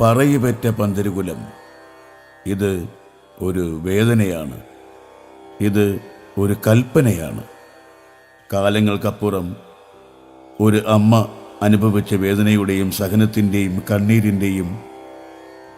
പറയുപെറ്റ പന്തരുകുലം. ഇത് ഒരു വേദനയാണ്. ഇത് ഒരു കൽപ്പനയാണ്. കാലങ്ങൾക്കപ്പുറം ഒരു അമ്മ അനുഭവിച്ച വേദനയുടെയും സഹനത്തിന്റെയും കണ്ണീരിന്റെയും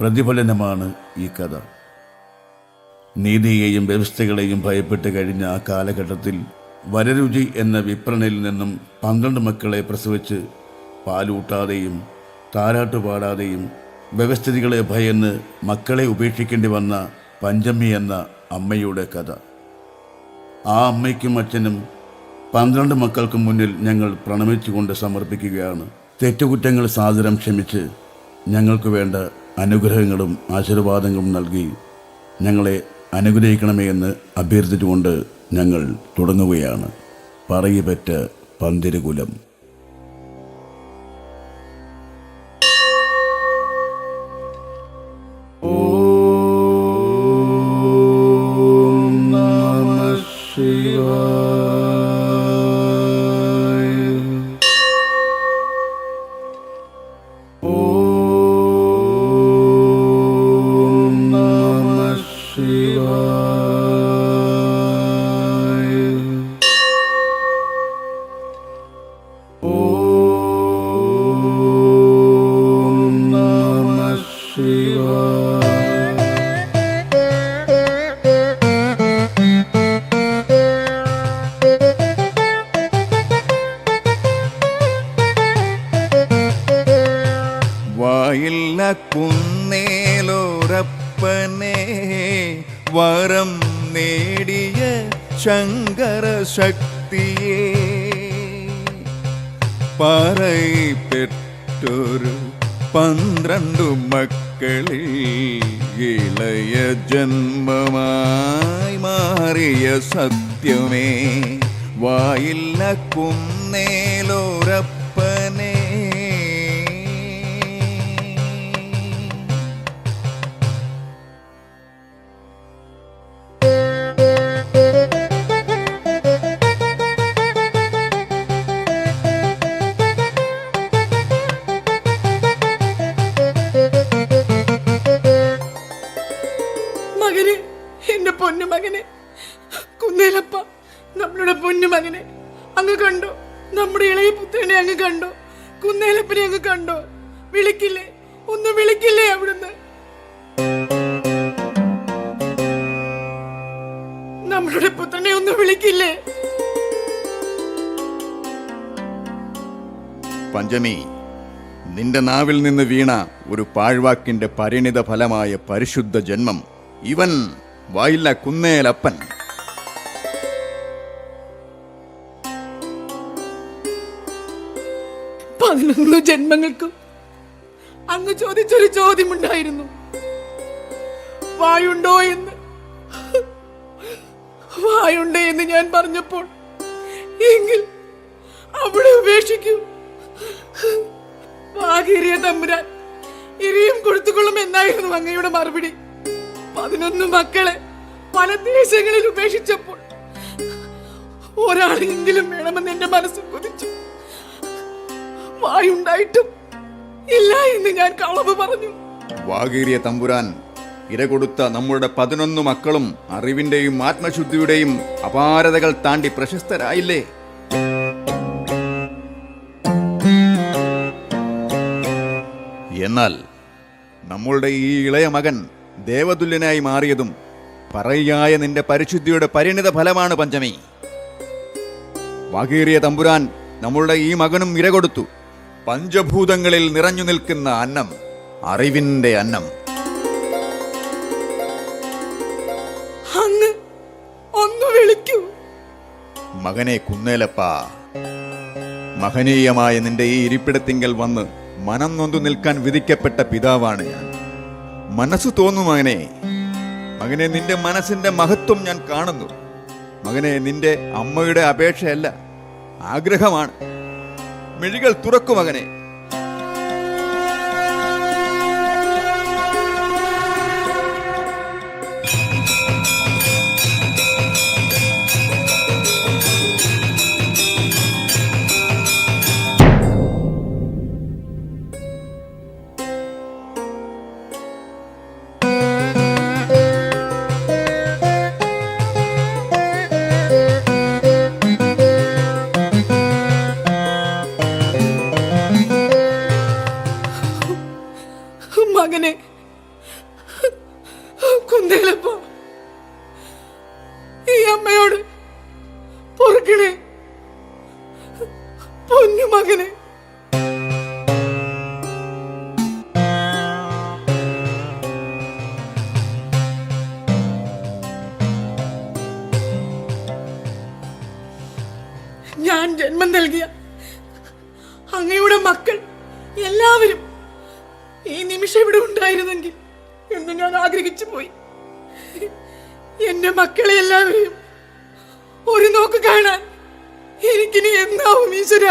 പ്രതിഫലനമാണ് ഈ കഥ. നീതിയെയും വ്യവസ്ഥകളെയും ഭയപ്പെട്ട് കഴിഞ്ഞ ആ കാലഘട്ടത്തിൽ വരരുചി എന്ന വിപ്രണയിൽ നിന്നും പന്ത്രണ്ട് മക്കളെ പ്രസവിച്ച് പാലൂട്ടാതെയും താരാട്ട് പാടാതെയും വ്യവസ്ഥിതികളെ ഭയന്ന് മക്കളെ ഉപേക്ഷിക്കേണ്ടി വന്ന പഞ്ചമി എന്ന അമ്മയുടെ കഥ. ആ അമ്മയ്ക്കും അച്ഛനും പന്ത്രണ്ട് മക്കൾക്കും മുന്നിൽ ഞങ്ങൾ പ്രണമിച്ചുകൊണ്ട് സമർപ്പിക്കുകയാണ്. തെറ്റുകുറ്റങ്ങൾ സാദരം ക്ഷമിച്ച് ഞങ്ങൾക്ക് വേണ്ട അനുഗ്രഹങ്ങളും ആശീർവാദങ്ങളും നൽകി ഞങ്ങളെ അനുഗ്രഹിക്കണമേ എന്ന് അഭ്യർത്ഥിച്ചുകൊണ്ട് ഞങ്ങൾ തുടങ്ങുകയാണ്. പറയുപെറ്റ പന്തിരുകുലം. പറയിപ്പെട്ടൊരു പന്ത്രണ്ടു മക്കളിൽ ഇളയ ജന്മമായി മാറിയ സത്യമേ വായില്ല കുന്നേലോരപ്പനെ എന്റെ പൊന്നു മകനെ കുന്നേലപ്പ നമ്മളുടെ പൊന്നു മകനെ അങ്ങ് കണ്ടോ? നമ്മുടെ ഇളയ പുത്രനെ അങ്ങ് കണ്ടോ? കുന്നേലപ്പനെ അങ്ങ് കണ്ടോ? വിളിക്കില്ലേ? ഒന്ന് വിളിക്കില്ലേ അവിടുന്ന്? നമ്മളുടെ പുത്രനെ ഒന്ന് വിളിക്കില്ലേ? പഞ്ചമി നിന്റെ നാവിൽ നിന്ന് വീണ ഒരു പാഴ്വാക്കിന്റെ പരിണിത ഫലമായ പരിശുദ്ധ ജന്മം. ഇവൻ വായില്ല കുന്നേലപ്പൻ. പതിനൊന്ന് ജന്മങ്ങൾക്കും അങ്ങ് ചോദിച്ചൊരു ചോദ്യമുണ്ടായിരുന്നു. വായുണ്ടോ എന്ന്? വായുണ്ട് എന്ന് ഞാൻ പറഞ്ഞപ്പോൾ എങ്കിൽ അവിടെ ഉപേക്ഷിക്കൂ. വാകേറിയ തമ്പുരാൻ ഇരയും കൊടുത്തുകൊള്ളും എന്നായിരുന്നു അങ്ങയുടെ മറുപടി. പതിനൊന്ന് മക്കളെ പല ദേശങ്ങളിൽ ഉപേക്ഷിച്ചപ്പോൾ ഒരാളെങ്കിലും വേണമെന്ന് എന്റെ മനസ്സ് കൊതിച്ചു. വായുണ്ടായിട്ടും ഇല്ല എന്ന് ഞാൻ കളവ് പറഞ്ഞു. വാകീറിയ തമ്പുരാൻ ഇര കൊടുത്ത നമ്മുടെ പതിനൊന്ന് മക്കളും അറിവിന്റെയും ആത്മശുദ്ധിയുടെയും അപാരതകൾ താണ്ടി പ്രശസ്തരായില്ലേ? എന്നാൽ നമ്മളുടെ ഈ ഇളയ മകൻ ദേവതുല്യനായി മാറിയതും പറയായ നിന്റെ പരിശുദ്ധിയുടെ പരിണിത ഫലമാണ് പഞ്ചമി. വകീറിയ തമ്പുരാൻ നമ്മളുടെ ഈ മകനും ഇര കൊടുത്തു പഞ്ചഭൂതങ്ങളിൽ നിറഞ്ഞു നിൽക്കുന്ന അന്നം അറിവിന്റെ അന്നം. അങ്ങ് ഒന്ന് വിളിക്കൂ. മകനെ കുന്നേലപ്പ. മഹനീയമായ നിന്റെ ഈ ഇരിപ്പിടത്തിങ്കൽ വന്ന് മനം നൊന്തു നിൽക്കാൻ വിധിക്കപ്പെട്ട പിതാവാണ് ഞാൻ. മനസ്സ് തോന്നും മകനെ. മകനെ നിന്റെ മനസ്സിന്റെ മഹത്വം ഞാൻ കാണുന്നു. മകനെ നിന്റെ അമ്മയുടെ അപേക്ഷയല്ല ആഗ്രഹമാണ്. മെഴികൾ തുറക്കും മകനെ. മകനെ കുന്തേലപ്പ എന്റെ മക്കളെ എല്ലാവരെയും ഒരു നോക്ക് കാണാൻ എനിക്കിനി എന്താവും ഈശ്വര?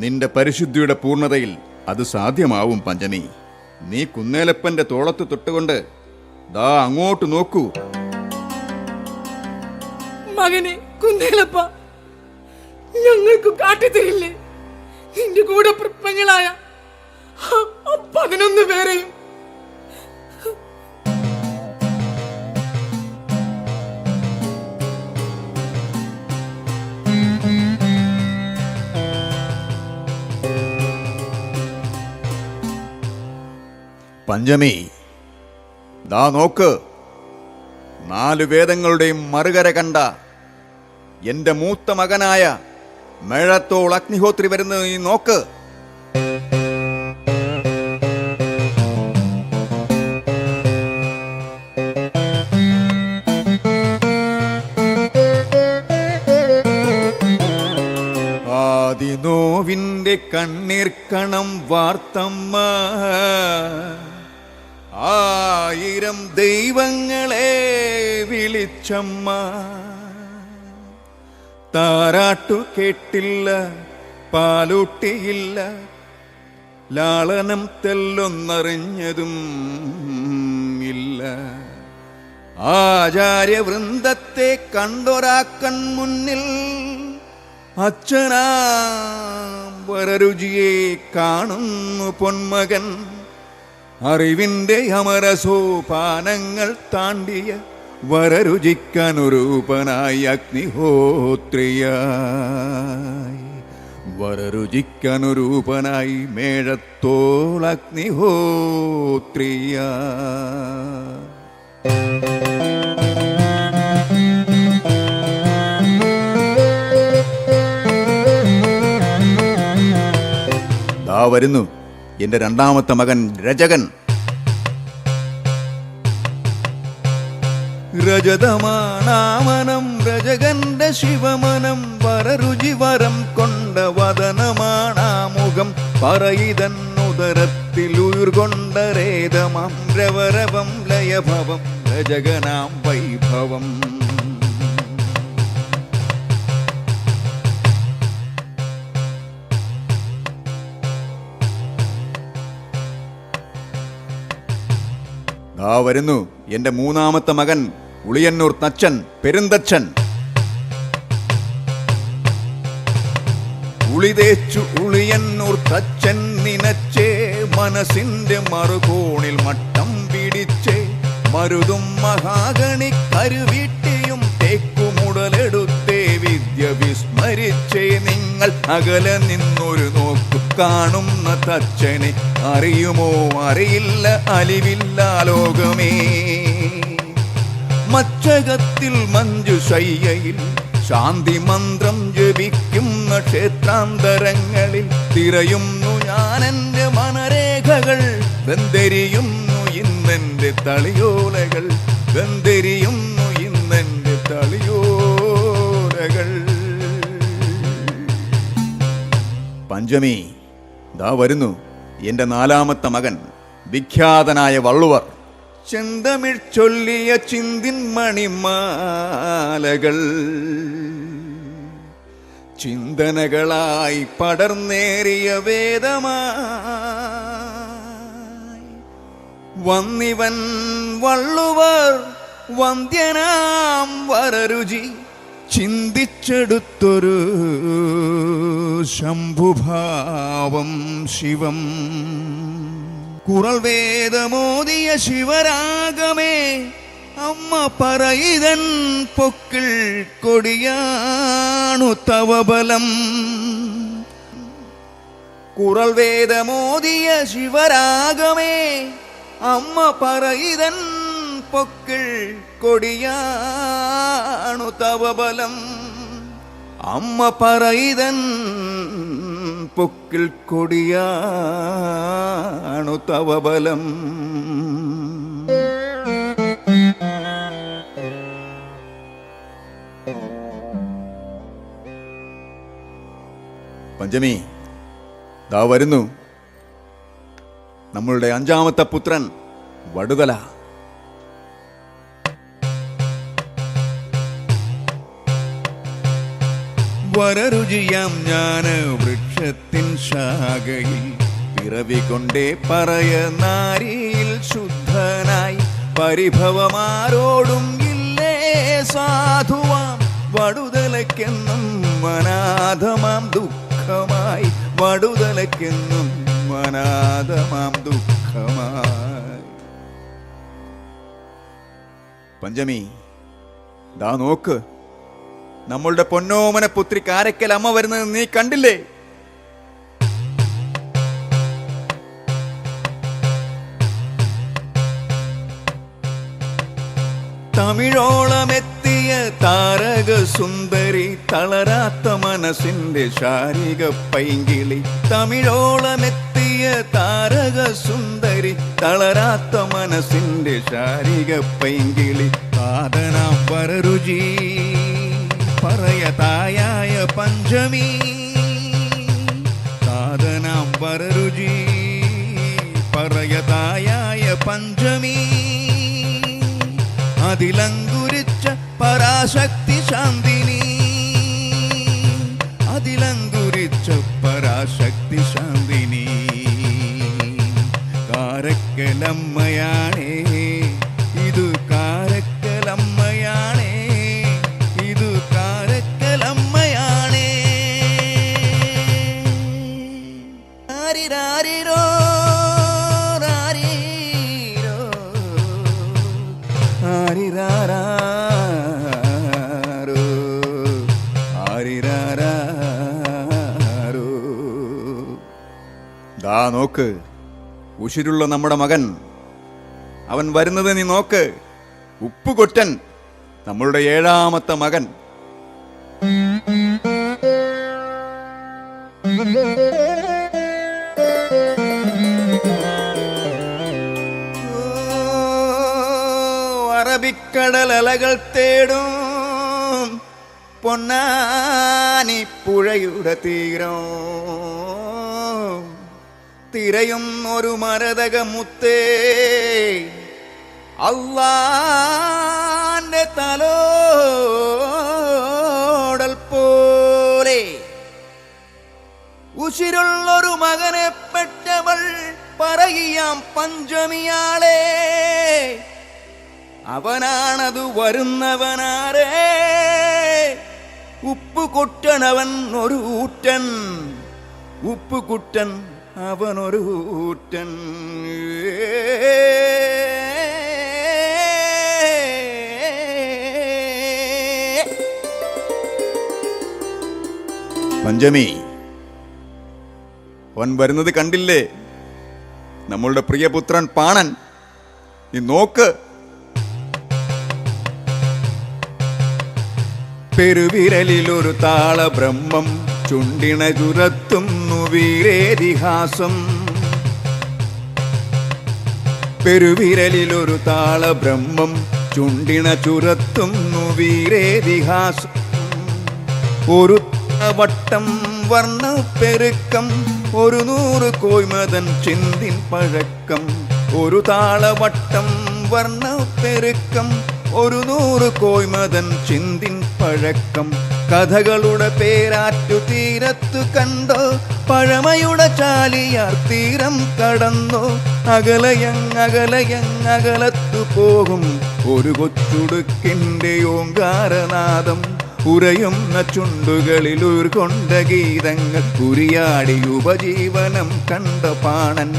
നിന്റെ പരിശുദ്ധിയുടെ പൂർണതയിൽ അത് സാധ്യമാവും പഞ്ചനി നീ കുന്നേലപ്പന്റെ തോളത്ത് തൊട്ടുകൊണ്ട് ദാ അങ്ങോട്ട് നോക്കൂ. മകനെ കുന്നേലപ്പ ഞങ്ങൾക്ക് കാട്ടിത്തരില്ലേ? നിന്റെ കൂടെ പ്രപ്പങ്ങളായ പതിനൊന്ന് പേരെയും പഞ്ചമി ദാ നോക്ക്. നാലു വേദങ്ങളുടെയും മറുകര കണ്ട എന്റെ മൂത്ത മകനായ മേഴത്തോൾ അഗ്നിഹോത്രി വരുന്നത് നീ നോക്ക്. ആദിനോവിന്റെ കണം വാർത്തമ്മ. ആയിരം ദൈവങ്ങളെ വിളിച്ചമ്മ. താരാട്ടു കേട്ടില്ല പാലൂട്ടിയില്ല. ലാളനം തെല്ലൊന്നറിഞ്ഞതും ഇല്ല. ആചാര്യവൃന്ദത്തെ കണ്ടൊരാക്കൺ മുന്നിൽ അച്ഛനാ വരരുചിയെ കാണുന്നു പൊന്മകൻ. അറിവിന്റെ അമരസോപാനങ്ങൾ താണ്ടിയ വരരുചിക്കനുരൂപനായി അഗ്നിഹോത്രിയായി. വരരുചിക്കനുരൂപനായി മേഴത്തോൾ അഗ്നിഹോത്രിയ വരുന്നു. എന്റെ രണ്ടാമത്തെ മകൻ രജകൻ. രജതമാണാമനം രജകന്റെ ശിവമനം വരരുചി വരം കൊണ്ട വദനമാണാമുഖം പറയിതന്നുദരത്തിൽ ഉയർകൊണ്ട രേതമാം രവരവം ലയഭവം രജകനാം വൈഭവം. ആ വരുന്നു എന്റെ മൂന്നാമത്തെ മകൻ. ഉളിയന്നൂർ തച്ചൻ പെരുന്തച്ചൻ. ഉളിതേച്ചു ഉളിയന്നൂർ തച്ചൻ നിനച്ചേ മനസ്സിന്റെ മറുകോണിൽ മട്ടം പിടിച്ചേ. മരുതും മഹാഗണി കരുവീട്ടിയും തേക്കുമുടലെടുത്തേ വിദ്യ വിസ്മരിച്ചേ. നിങ്ങൾ അകലെ നിന്നൊരു നോക്കു കാണുന്ന തച്ചനെ അറിയുമോ? അറിയില്ല അലിവില്ല ലോകമേ. മച്ചകത്തിൽ മഞ്ജുശയ്യയിൽ ശാന്തി മന്ത്രം ജപിക്കുന്ന ക്ഷേത്രാന്തരങ്ങളിൽ തിരയുന്നു ഞാൻ എന്റെ മനരേഖകൾ വെന്തെരിയുന്നു ഇന്നെന്റെ തളിയോലകൾ വെന്തെരിയുന്നു ഇന്നെന്റെ തളിയോലകൾ. പഞ്ചമി ദാ വരുന്നു എന്റെ നാലാമത്തെ മകൻ വിഖ്യാതനായ വള്ളുവർ. ചെന്തമിഴ് ചൊല്ലിയ ചിന്തിൻ മണിമാലകൾ. ചിന്തനകളായി പടർന്നേറിയ വേദമായി വന്നിവൻ വള്ളുവർ വന്ധ്യനാം വരരുചി ചിന്തിച്ചെടുത്തൊരു ശംഭുഭാവം ശിവം. குரல் வேதமோதிய சிவராகமே அம்மா பறைதன் பொக்கிள் கொடியானு தவபலம். குரல் வேதமோதிய சிவராகமே அம்மா பறைதன் பொக்கிள் கொடியானு தவபலம். அம்மா பறைதன் പൊക്കിൾ കൊടിയാണു തവബലം. പഞ്ചമി ദാ വരുന്നു. നമ്മളുടെ അഞ്ചാമത്തെ പുത്രൻ വടുതല വരരുചിയാം ഞാൻ വൃക്ഷത്തിൻ ശാഖയിൽ പിറവി കൊണ്ടേ പറയ നാരിയിൽ ശുദ്ധനായി പരിഭവമാരോടും ഇല്ലേ സാധുവാം. വടുതലയ്ക്കെന്നും അനാഥമാം ദുഃഖമായി. വടുതലയ്ക്കെന്നും അനാഥമാം ദുഃഖമായി. പഞ്ചമി ദാ നോക്ക്. നമ്മളുടെ പൊന്നോമന പുത്രി കാരക്കൽ അമ്മ വരുന്നത് നീ കണ്ടില്ലേ? തമിഴോളമെത്തിയ താരക സുന്ദരി തളരാത്ത മനസ്സിന്റെ ശാരിക പൈങ്കിളി തമിഴോളമെത്തിയ താരക സുന്ദരി തളരാത്ത മനസ്സിന്റെ ശാരിക പൈങ്കിളി പാതനാം വരരുചി പറയതായായ പഞ്ചമി സാധനാം വരരുചി പറയതായായ പഞ്ചമി അതിലങ്കുരിച്ച പരാശക്തി ശാന്തിനി. അതിലങ്കുരിച്ച പരാശക്തി ശാന്തിനി. കാരക്കലമ്മയാണേ നോക്ക്. ഉശിരുള്ള നമ്മുടെ മകൻ. അവൻ വരുന്നത് നീ നോക്ക്. ഉപ്പുകൊറ്റൻ നമ്മളുടെ ഏഴാമത്തെ മകൻ. അറബിക്കടലകൾ തേടും. പൊന്നാനി പുഴയുടെ തീരം. തിരയും ഒരു മരതകമുത്തേ. അള്ളാന്റെ തലോടൽ പോലെ. ഉശിരുള്ളൊരു മകനെ പെട്ടവൾ പറയാം പഞ്ചമിയാളെ. അവനാണത് വരുന്നവനാരേ. ഉപ്പ് ഉപ്പുകുട്ടനവൻ ഒരു ഊറ്റൻ. ഉപ്പുകുട്ടൻ അവനൊരു ഊറ്റൻ. പഞ്ചമി അവൻ വരുന്നത് കണ്ടില്ലേ? നമ്മളുടെ പ്രിയപുത്രൻ പാണൻ. നീ നോക്ക്. പെരുവിരലിലൊരു താള ബ്രഹ്മം ചുണ്ടിണ ചുരത്തുന്നു വീരേതിഹാസം. പെരുവിരലിലൊരു താള ബ്രഹ്മം ചുണ്ടിണ ചുരത്തുന്നു വീരേതിഹാസം. ഒരു വട്ടം വർണ പെരുക്കം ഒരു നൂറ് കോയ്മതൻ ചിന്തിൻ പഴക്കം. ഒരു താളവട്ടം വർണ പെരുക്കം ഒരു നൂറ് കോയ്മതൻ ചിന്തിൻ പഴക്കം. കഥകളുടെ പേരാറ്റു തീരത്തു കണ്ടോ. പഴമയുടെ ചാലിയാർ തീരം കടന്നോ. അകലയങ്ങകലയങ്ങകലത്തു പോകും. ഒരു കൊച്ചുടുക്കിന്റെ ഓങ്കാരനാദം ഉരയുന്ന ചുണ്ടുകളിൽ ഉരുകൊണ്ട ഗീതങ്ങൾ ഉരിയാടി ഉപജീവനം കണ്ട പാണൻ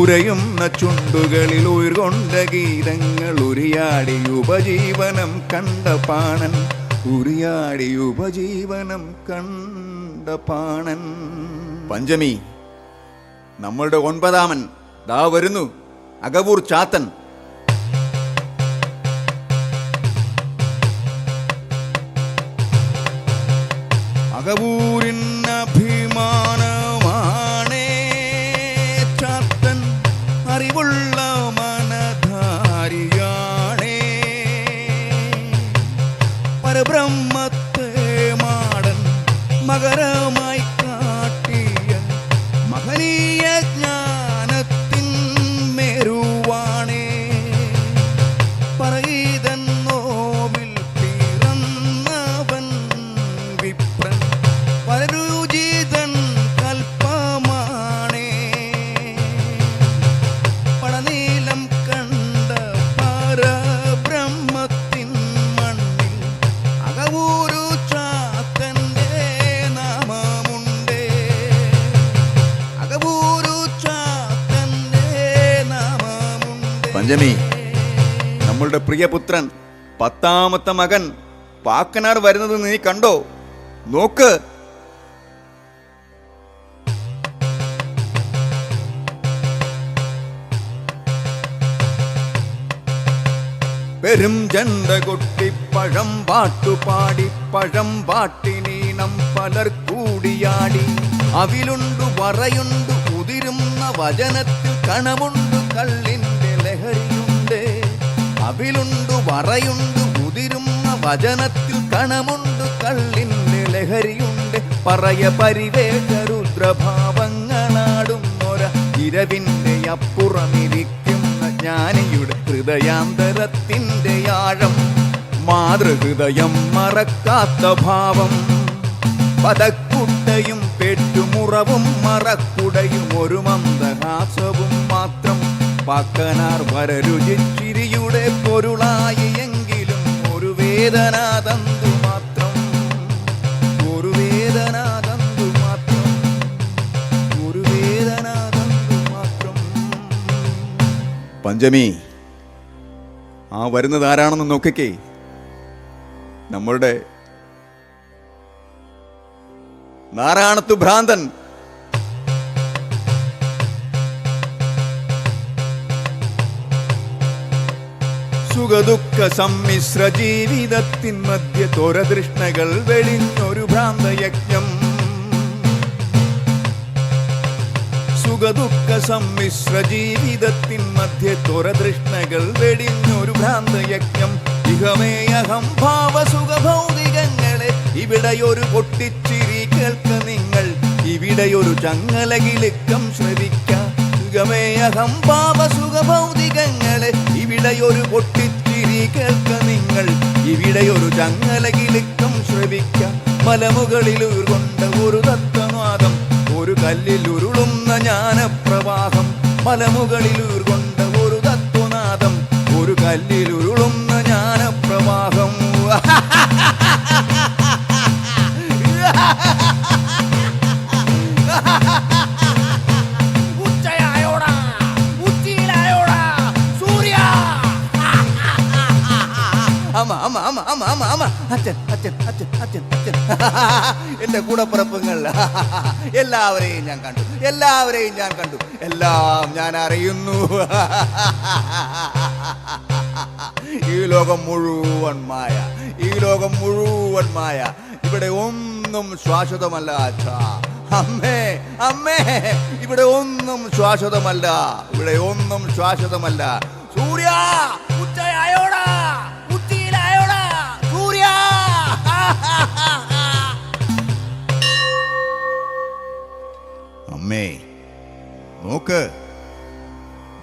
ഉരയുന്ന ചുണ്ടുകളിൽ ഉയർകൊണ്ട ഗീതങ്ങൾ ഉരിയാടി ഉപജീവനം കണ്ട പാണൻ ഉരിയാടി ഉപജീവനം കണ്ട പാണൻ. പഞ്ചമി നമ്മളുടെ ഒൻപതാമൻ ദാ വരുന്നു അകവൂർ ചാത്തൻ. അകവൂരിൻ അഭിമാനമാണേ നാമമുണ്ടേ നമ്മളുടെ പ്രിയപുത്രൻ പത്താമത്തെ മകൻ പാക്കനാർ വരുന്നത് നീ കണ്ടോ? നോക്ക്. പെരും ജണ്ട കൊട്ടി പഴം പാട്ടുപാടി പഴം പാട്ടിനീണം പലർ കൂടിയാടി. അവിലുണ്ടു വറയുണ്ടു കുതിരുന്ന വചനത്തിൽ കണമുണ്ടു കള്ളിന്റെ അവിലുണ്ടു മുതിരുന്ന വചനത്തിൽ കണമുണ്ട് കള്ളിന്റെ ലഹരിയുണ്ട്. പറയ പരിവേഷ രുദ്രഭാവങ്ങളാടും ഒര ഇരവിന്റെ അപ്പുറമിരിക്കുന്ന ജ്ഞാനിയുടെ ഹൃദയാന്തരത്തിന്റെ ആഴം. മാതൃഹൃദയം മറക്കാത്ത ഭാവം. പതക്കുട്ടയും പെട്ടുമുറവും മറക്കുടയും ഒരു മന്ദഹാസവും മാത്രം പാക്കനാർ വരരുചിച്ചിരിയുടെ പൊരുളായി എങ്കിലും ഒരു വേദന തന്തു മാത്രം. ഒരു വേദന തന്തു മാത്രം. ഒരു വേദന തന്തു മാത്രം. പഞ്ചമി ആ വരുന്നത് ആരാണെന്ന് നോക്കിക്കേ. നമ്മളുടെ നാരായണത്തു ഭ്രാന്തൻ സുഖദുഃഖ സമ്മിശ്ര ജീവിതത്തിൻ മധ്യ തോരതൃഷ്ണകൾ വെളിഞ്ഞൊരു ഭ്രാന്തയജ്ഞം. സുഖദുഃഖ സമ്മിശ്ര ജീവിതത്തിൻ മധ്യ തോരതൃഷ്ണകൾ വെടിഞ്ഞൊരു ഭ്രാന്തയജ്ഞം. ഇഹമേ അഹംഭാവ സുഖഭൗതികങ്ങളെ ഇവിടെയൊരു പൊട്ടിച്ചിരി കേൾക്ക നിങ്ങൾ. ഇവിടെയൊരു ചങ്ങലകിലുക്കം ശ്രവിക്ക. സുഖമേ അഹംഭാവ സുഖഭൗതികങ്ങളെ ഇവിടെയൊരു പൊട്ടിത്തിരി കേൾക്ക നിങ്ങൾ. ഇവിടെയൊരു ചങ്ങലകിലുക്കം ശ്രവിക്ക. മലമുകളിൽ ഉരുകൊണ്ട ഒരു തത്വനാദം ഒരു കല്ലിൽ ഉരുളുന്ന ജ്ഞാനപ്രവാഹം. മലമുകളിൽ ഉരുകൊണ്ട ഒരു തത്വനാദം ഒരു കല്ലിൽ ഉരുളുന്ന ജ്ഞാനപ്രവാഹം. ഉച്ചയായോടാ അമ്മ ஆமா ஆமா ஆமா ஆமா ஆமா. അച്ഛൻ അച്ഛൻ അച്ഛൻ അച്ഛൻ അച്ഛൻ എന്റെ കൂടപ്പിറപ്പുങ്ങൾ എല്ലാവരെയും ഞാൻ കണ്ടു. എല്ലാവരെയും ഞാൻ കണ്ടു. എല്ലാം ഞാൻ അറിയുന്നു. ഈ ലോകം മുഴുവൻ മായ ഈ ലോകം മുഴുവൻ മായ. ഇവിടെ ഒന്നും ശാശ്വതമല്ല അച്ഛാ. അമ്മേ അമ്മേ ഇവിടെ ഒന്നും ശാശ്വതമല്ല. ഇവിടെ ഒന്നും ശാശ്വതമല്ല. സൂര്യ ഉച്ചയായോടാ.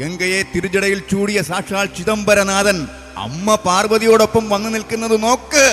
ഗംഗയെ തിരുജടയിൽ ചൂടിയ സാക്ഷാൽ ചിദംബരനാഥൻ അമ്മ പാർവതിയോടൊപ്പം വന്നു നിൽക്കുന്നത് നോക്ക്.